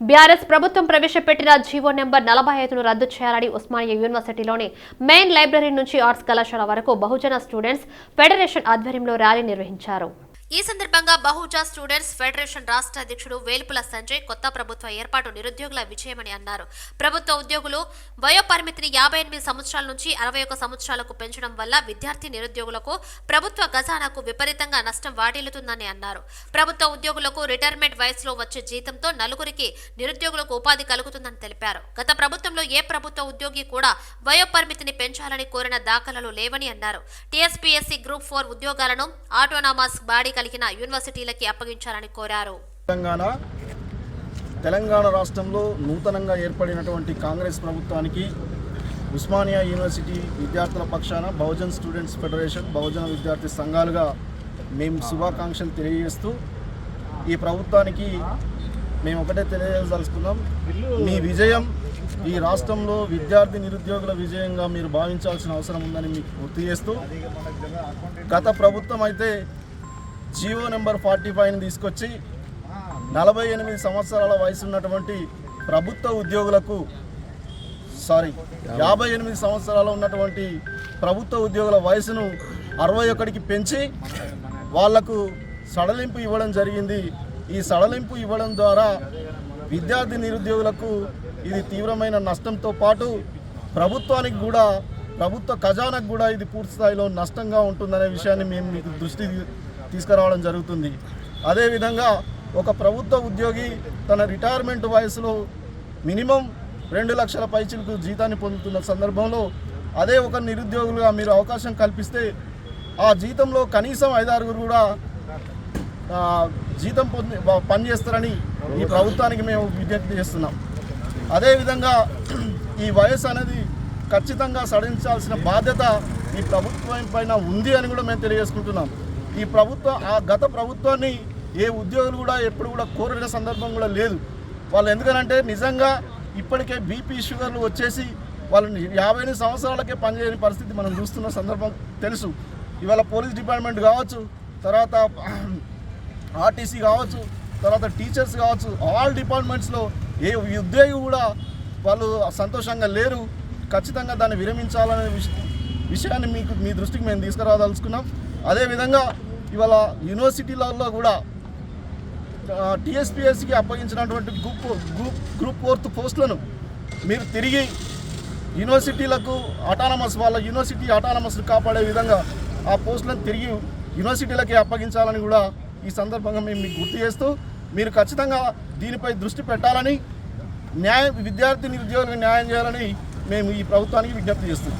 BRS ప్రభుత్వం ప్రవేశపెట్టిన GO number నలభై ఐదును రద్దు చేయాలని ఉస్మానియా యూనివర్సిటీలోని మెయిన్ లైబ్రరీ నుంచి ఆర్ట్స్ కళాశాల వరకు బహుజన స్టూడెంట్స్ ఫెడరేషన్ ఆధ్వర్యంలో ర్యాలీ నిర్వహించారు. ఈ సందర్భంగా బహుజా స్టూడెంట్స్ ఫెడరేషన్ రాష్ట్ర అధ్యక్షుడు వేలుపుల సంజయ్ కొత్త ప్రభుత్వ ఏర్పాటు నిరుద్యోగుల విజయమని అన్నారు. ప్రభుత్వ ఉద్యోగులు వయోపరిమితిని యాభై ఎనిమిది సంవత్సరాల నుంచి అరవై ఒక సంవత్సరాలకు పెంచడం వల్ల విద్యార్థి నిరుద్యోగులకు ప్రభుత్వ ఖజానాకు విపరీతంగా నష్టం వాటిల్లుతుందని అన్నారు. ప్రభుత్వ ఉద్యోగులకు రిటైర్మెంట్ వయసులో వచ్చే జీతంతో నలుగురికి నిరుద్యోగులకు ఉపాధి కలుగుతుందని తెలిపారు. గత ప్రభుత్వంలో ఏ ప్రభుత్వ ఉద్యోగి కూడా వయోపరిమితిని పెంచాలని కోరిన దాఖలాలు లేవని అన్నారు. టీఎస్పీఎస్సీ గ్రూప్ ఫోర్ ఉద్యోగాలను ఆటోనామస్ బాడీ కలిగిన యూనివర్సిటీలకి అప్పగించాలని కోరారు. తెలంగాణ తెలంగాణ రాష్ట్రంలో నూతనంగా ఏర్పడినటువంటి కాంగ్రెస్ ప్రభుత్వానికి ఉస్మానియా యూనివర్సిటీ విద్యార్థుల పక్షాన బహుజన్ స్టూడెంట్స్ ఫెడరేషన్ బహుజన విద్యార్థి సంఘాలుగా మేము శుభాకాంక్షలు తెలియజేస్తూ ఈ ప్రభుత్వానికి మేము ఒకటే తెలియజేయదలుచుకున్నాం మీ విజయం ఈ రాష్ట్రంలో విద్యార్థి నిరుద్యోగుల విజయంగా మీరు భావించాల్సిన అవసరం ఉందని మీకు గుర్తు చేస్తూ గత ప్రభుత్వం అయితే జియో నెంబర్ ఫార్టీ ఫైవ్ని తీసుకొచ్చి నలభై ఎనిమిది సంవత్సరాల వయసు ఉన్నటువంటి ప్రభుత్వ ఉద్యోగులకు సారీ యాభై ఎనిమిది సంవత్సరాలు ఉన్నటువంటి ప్రభుత్వ ఉద్యోగుల వయసును అరవై ఒకటికి పెంచి వాళ్ళకు సడలింపు ఇవ్వడం జరిగింది. ఈ సడలింపు ఇవ్వడం ద్వారా విద్యార్థి నిరుద్యోగులకు ఇది తీవ్రమైన నష్టంతో పాటు ప్రభుత్వానికి కూడా ప్రభుత్వ ఖజానాకు కూడా ఇది పూర్తి స్థాయిలో నష్టంగా ఉంటుందనే విషయాన్ని మేము మీకు దృష్టి తీసుకురావడం జరుగుతుంది. అదేవిధంగా ఒక ప్రభుత్వ ఉద్యోగి తన రిటైర్మెంట్ వయసులో మినిమం రెండు లక్షల పైచిలకు జీతాన్ని పొందుతున్న సందర్భంలో అదే ఒక నిరుద్యోగులుగా మీరు అవకాశం కల్పిస్తే ఆ జీతంలో కనీసం ఐదారుగురు కూడా జీతం పొంది పనిచేస్తారని ఈ ప్రభుత్వానికి మేము విజ్ఞప్తి చేస్తున్నాం. అదేవిధంగా ఈ వయసు అనేది ఖచ్చితంగా సడలించాల్సిన బాధ్యత ఈ ప్రభుత్వం పైన ఉంది అని కూడా మేము తెలియజేసుకుంటున్నాం. ఈ ప్రభుత్వం ఆ గత ప్రభుత్వాన్ని ఏ ఉద్యోగులు కూడా ఎప్పుడు కూడా కోరిన సందర్భం కూడా లేదు. వాళ్ళు ఎందుకనంటే నిజంగా ఇప్పటికే బీపీ షుగర్లు వచ్చేసి వాళ్ళు యాభై ఎనిమిది సంవత్సరాలకే పనిచేయని పరిస్థితి మనం చూస్తున్న సందర్భం తెలుసు. ఇవాళ పోలీస్ డిపార్ట్మెంట్ కావచ్చు తర్వాత ఆర్టీసీ కావచ్చు తర్వాత టీచర్స్ కావచ్చు ఆల్ డిపార్ట్మెంట్స్లో ఏ ఉద్యోగి కూడా వాళ్ళు సంతోషంగా లేరు. ఖచ్చితంగా దాన్ని విరమించాలనే విషయాన్ని మీకు మీ దృష్టికి మేము తీసుకురాదలుచుకున్నాం. అదేవిధంగా ఇవాళ యూనివర్సిటీలలో కూడా టీఎస్పిఎస్సికి అప్పగించినటువంటి గ్రూప్ గ్రూప్ గ్రూప్ ఫోర్త్ పోస్టులను మీరు తిరిగి యూనివర్సిటీలకు అటానమస్ వాళ్ళ యూనివర్సిటీ అటానమస్ను కాపాడే విధంగా ఆ పోస్టులను తిరిగి యూనివర్సిటీలకి అప్పగించాలని కూడా ఈ సందర్భంగా మేము మీకు గుర్తు చేస్తూ మీరు ఖచ్చితంగా దీనిపై దృష్టి పెట్టాలని న్యాయ విద్యార్థి నిరుద్యోగులకు న్యాయం చేయాలని మేము ఈ ప్రభుత్వానికి విజ్ఞప్తి చేస్తున్నాం.